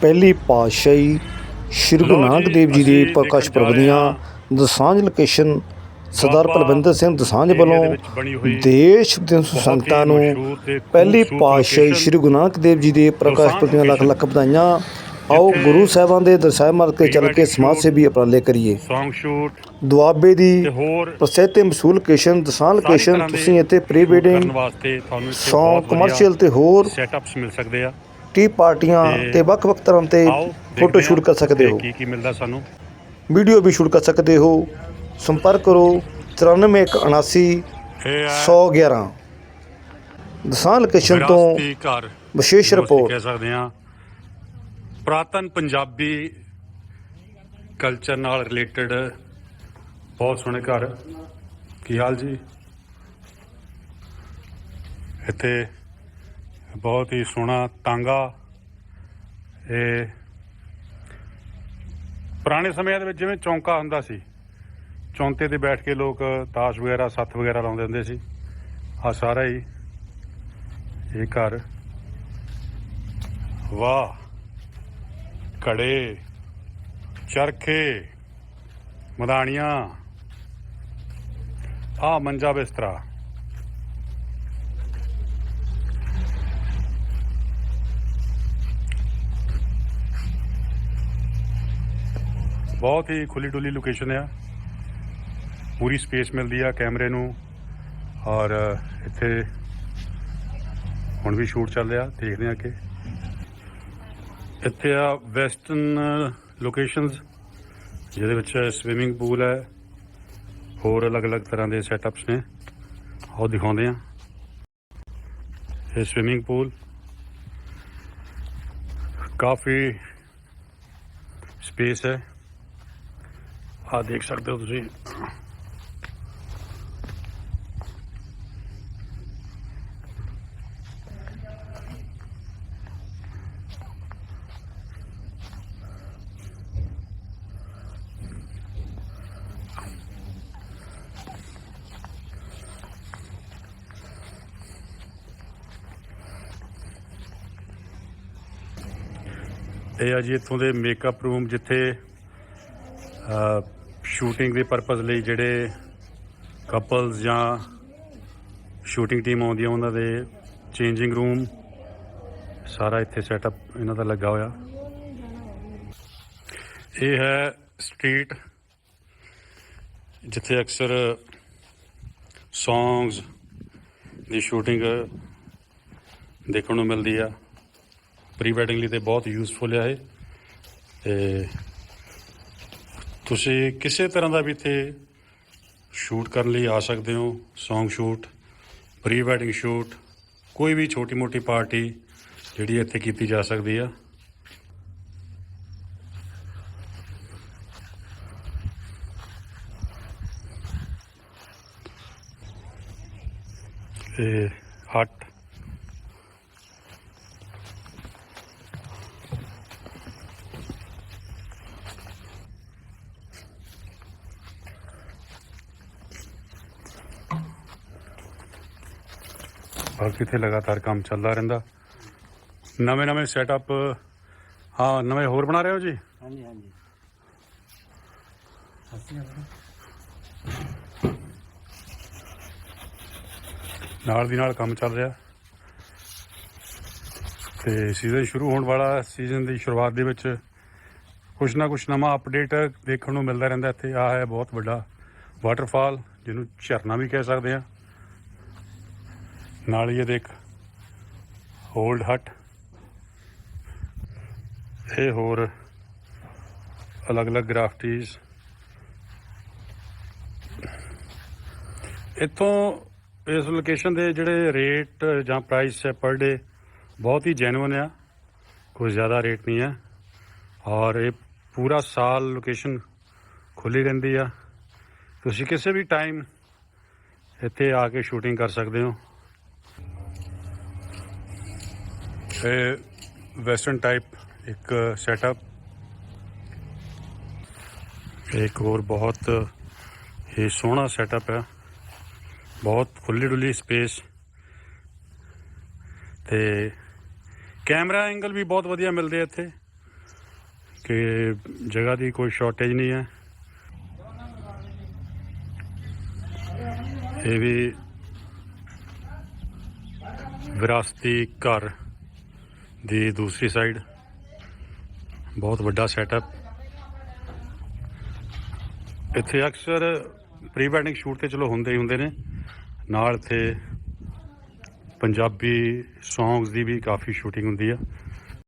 ਪਹਿਲੀ ਪਾਤਸ਼ਾਹੀ ਸ਼੍ਰੀ ਗੁਰੂ ਨਾਨਕ ਦੇਵ ਜੀ ਦੇ ਪ੍ਰਕਾਸ਼ ਦੇਖਣ ਜਾ ਪੁਰਬ ਰਹੇ ਦੀਆਂ। ਦਸਾਂਝ ਲੋਕੇਸ਼ਨ ਸਰਦਾਰ ਬਾਬਾ ਪਲਵਿੰਦਰ ਸਿੰਘ ਦਸਾਂਝ ਦੇ ਵੱਲੋਂ ਦੇਸ਼ ਹੀ ਸੰਗਤਾਂ ਨੂੰ ਪਹਿਲੀ ਪਾਤਸ਼ਾਹੀ ਸ਼੍ਰੀ ਗੁਰੂ ਨਾਨਕ ਦੇਵ ਜੀ ਦੇ ਪ੍ਰਕਾਸ਼ ਪੁਰਬ ਦੀਆਂ ਲੱਖ ਲੱਖ ਵਧਾਈਆਂ। ਆਓ ਗੁਰੂ ਸਾਹਿਬਾਂ ਦੇ ਦਰਸਾਏ ਮਾਰਗ ਤੇ ਚੱਲ ਕੇ ਸਮਾਜ ਸੇਵੀ ਉਪਰਾਲੇ ਕਰੀਏ। ਸੌਂਗ ਸ਼ੂਟ ਦੁਆਬੇ ਦੀ ਪ੍ਰਸਿੱਧ ਤੇ ਮਸ਼ਹੂਰ ਲੋਕੇਸ਼ਨ ਦਸਾਂ ਲੋਕੇਸ਼ਨ ਦੇ ਤੁਸੀਂ ਇੱਥੇ ਪ੍ਰੀ ਵੈਡਿੰਗ ਵਧੀਆ ਕਮਰਸ਼ੀਅਲ ਤੇ ਹੋਰ ਸੈਟਅਪਸ ਮਿਲ ਸਕਦੇ ਆ। ਟੀ ਪਾਰਟੀਆਂ ਤੇ ਤੇ ਵੱਖ-ਵੱਖ ਤਰ੍ਹਾਂ ਤੇ ਆਓ ਫੋਟੋ ਸ਼ੂਟ ਹਾਂ ਕਰ ਸਕਦੇ ਤੇ ਹੋ। ਕੀ ਕੀ ਮਿਲਦਾ ਸਾਨੂੰ। ਵੀਡੀਓ ਵੀ ਸ਼ੂਟ ਕਰ ਸਕਦੇ ਹੋ। ਸੰਪਰਕ ਕਰੋ। 9479 ਇਹ ਹੈ 111 ਦਸਾਂ ਲੋਕੇਸ਼ਨ ਤੋਂ ਵਿਰਾਸਤੀ ਘਰ। ਵਿਸ਼ੇਸ਼ ਅਸੀਂ ਰਿਪੋਰਟ ਕਹਿ ਸਕਦੇ ਹਾਂ ਪ੍ਰਾਤਨ ਪੰਜਾਬੀ ਕਲਚਰ ਨਾਲ ਰਿਲੇਟਡ ਬਹੁਤ ਸੋਹਣੇ ਘਰ। ਕੀ ਹਾਲ ਜੀ? ਇੱਥੇ ਬਹੁਤ ਹੀ ਸੋਹਣਾ ਤਾਂਗਾ। ਇਹ ਪੁਰਾਣੇ ਸਮਿਆਂ ਦੇ ਵਿੱਚ ਜਿਵੇਂ ਚੌਂਕਾ ਹੁੰਦਾ ਸੀ ਚੌਂਤੇ ਤੇ ਬੈਠ ਕੇ ਲੋਕ ਤਾਸ਼ ਵਗੈਰਾ, ਸੱਥ ਵਗੈਰਾ ਲਾਉਂਦੇ ਹੁੰਦੇ ਸੀ। ਆ ਸਾਰਾ ਹੀ ਇਹ ਘਰ। ਵਾਹ! ਕੜੇ ਚਰਖੇ ਮਦਾਨੀਆਂ ਆ ਮੰਜਾ ਬਿਸਤਰਾ। ਬਹੁਤ ਹੀ ਖੁੱਲੀ ਡੁੱਲੀ ਲੋਕੇਸ਼ਨ ਆ। ਪੂਰੀ ਸਪੇਸ ਮਿਲਦੀ ਆ ਕੈਮਰੇ ਨੂੰ। ਔਰ, ਇੱਥੇ ਹੁਣ ਵੀ ਸ਼ੂਟ ਚੱਲ ਰਿਹਾ, ਦੇਖਦੇ ਆ ਕਿ ਇੱਥੇ ਆ ਵੈਸਟਰਨ ਲੋਕੇਸ਼ਨਸ ਜਿਹਦੇ ਵਿੱਚ ਸਵਿਮਿੰਗ ਪੂਲ ਹੈ। ਹੋਰ ਅਲੱਗ-ਅਲੱਗ ਤਰ੍ਹਾਂ ਦੇ ਸੈਟਅਪਸ ਨੇ। ਉਹ ਦਿਖਾਉਂਦੇ ਆ। ਇਹ ਸਵਿਮਿੰਗ ਪੂਲ ਕਾਫੀ ਸਪੇਸ ਹੈ। ਆ ਦੇਖ ਸਕਦੇ ਹੋ ਤੁਸੀਂ। ਇਹ ਆ ਜੀ ਇੱਥੋਂ ਦੇ ਮੇਕਅਪ ਰੂਮ ਜਿੱਥੇ ਸ਼ੂਟਿੰਗ ਦੇ ਪਰਪਸ ਲਈ ਜਿਹੜੇ ਕਪਲਸ ਜਾਂ ਸ਼ੂਟਿੰਗ ਟੀਮ ਆਉਂਦੀ ਆ ਉਹਨਾਂ ਦੇ ਚੇਂਜਿੰਗ ਰੂਮ ਸਾਰਾ ਇੱਥੇ ਸੈਟਅਪ ਇਹਨਾਂ ਦਾ ਲੱਗਾ ਹੋਇਆ। ਇਹ ਹੈ ਸਟਰੀਟ ਜਿੱਥੇ ਅਕਸਰ ਸੌਂਗਸ ਦੀ ਸ਼ੂਟਿੰਗ ਦੇਖਣ ਨੂੰ ਮਿਲਦੀ ਆ। ਪ੍ਰੀ ਵੈਡਿੰਗ ਲਈ ਤੇ ਬਹੁਤ ਯੂਸਫੁਲ ਆ ਇਹ। ਤੇ ਤੁਸੀਂ ਕਿਸੇ ਤਰ੍ਹਾਂ ਦਾ ਵੀ ਇੱਥੇ ਸ਼ੂਟ ਕਰਨ ਲਈ ਆ ਸਕਦੇ ਹੋ, Song shoot pre wedding shoot ਕੋਈ ਵੀ ਛੋਟੀ ਮੋਟੀ ਪਾਰਟੀ ਜਿਹੜੀ ਇੱਥੇ ਕੀਤੀ ਜਾ ਸਕਦੀ ਆ। ਇਹ ਹਟ ਬਾਕੀ ਇੱਥੇ ਲਗਾਤਾਰ ਕੰਮ ਚੱਲਦਾ ਰਹਿੰਦਾ। ਨਵੇਂ ਨਵੇਂ ਸੈਟਅਪ ਹਾਂ ਨਵੇਂ ਹੋਰ ਬਣਾ ਰਹੇ ਹੋ ਜੀ? ਹਾਂਜੀ ਹਾਂਜੀ। ਨਾਲ ਦੀ ਨਾਲ ਕੰਮ ਚੱਲ ਰਿਹਾ। ਤੇ ਸੀਜ਼ਨ ਸ਼ੁਰੂ ਹੋਣ ਵਾਲਾ ਸੀਜ਼ਨ ਦੀ ਸ਼ੁਰੂਆਤ ਦੇ ਵਿੱਚ ਕੁਛ ਨਾ ਕੁਛ ਨਵਾਂ ਅਪਡੇਟ ਦੇਖਣ ਨੂੰ ਮਿਲਦਾ ਰਹਿੰਦਾ ਇੱਥੇ। ਆ ਹੈ ਬਹੁਤ ਵੱਡਾ ਵਾਟਰਫਾਲ ਜਿਹਨੂੰ ਝਰਨਾ ਵੀ ਕਹਿ ਸਕਦੇ ਆ ਨਾਲ ਹੀ ਇਹਦੇ ਇੱਕ ਹੋਲਡ ਹਟ ਇਹ ਹੋਰ ਅਲੱਗ-ਅਲੱਗ ਗ੍ਰਾਫਟੀਜ਼। ਇੱਥੋਂ ਇਸ ਲੋਕੇਸ਼ਨ ਦੇ ਜਿਹੜੇ ਰੇਟ ਜਾਂ ਪ੍ਰਾਈਸ ਹੈ ਪਰ ਡੇ ਬਹੁਤ ਹੀ ਜੈਨੂਇਨ ਆ। ਕੋਈ ਜ਼ਿਆਦਾ ਰੇਟ ਨਹੀਂ ਹੈ ਔਰ ਇਹ ਪੂਰਾ ਸਾਲ ਲੋਕੇਸ਼ਨ ਖੁੱਲੀ ਰਹਿੰਦੀ ਆ। ਤੁਸੀਂ ਕਿਸੇ ਵੀ ਟਾਈਮ ਇੱਥੇ ਆ ਕੇ ਸ਼ੂਟਿੰਗ ਕਰ ਸਕਦੇ ਹੋ। ਇਹ ਵੈਸਟਰਨ ਟਾਈਪ ਇੱਕ ਸੈਟਅਪ ਇੱਕ ਹੋਰ ਬਹੁਤ ਹੀ ਸੋਹਣਾ ਸੈਟਅਪ ਹੈ ਬਹੁਤ ਖੁੱਲੀ ਡੁੱਲੀ ਸਪੇਸ ਤੇ ਕੈਮਰਾ ਐਂਗਲ ਵੀ ਬਹੁਤ ਵਧੀਆ ਮਿਲਦੇ ਇੱਥੇ। ਕਿ ਜਗ੍ਹਾ ਦੀ ਕੋਈ ਸ਼ਾਰਟੇਜ ਨਹੀਂ ਹੈ। ਇਹ ਵੀ ਵਿਰਾਸਤੀ ਘਰ। ਦੀ ਦੂਸਰੀ ਸਾਈਡ ਬਹੁਤ ਵੱਡਾ ਸੈਟਅਪ ਇੱਥੇ ਅਕਸਰ ਪ੍ਰੀ ਵੈਡਿੰਗ ਸ਼ੂਟ ਤੇ ਚਲੋ ਹੁੰਦੇ ਹੀ ਹੁੰਦੇ ਨੇ। ਨਾਲ ਇੱਥੇ ਪੰਜਾਬੀ ਸੌਂਗਸ ਦੀ ਵੀ ਕਾਫੀ ਸ਼ੂਟਿੰਗ ਹੁੰਦੀ ਆ।